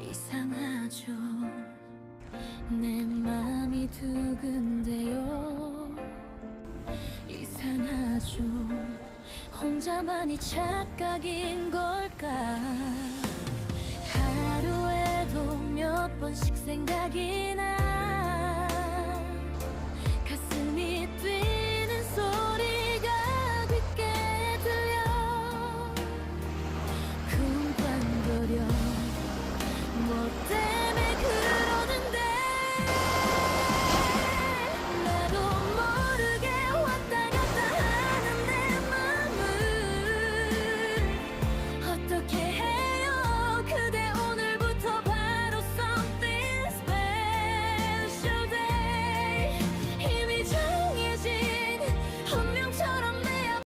이상하죠. 내 맘이 두근데요. 이상하죠. 혼자만이 착각인 걸까? 하루에도 몇 번씩 생각이 나.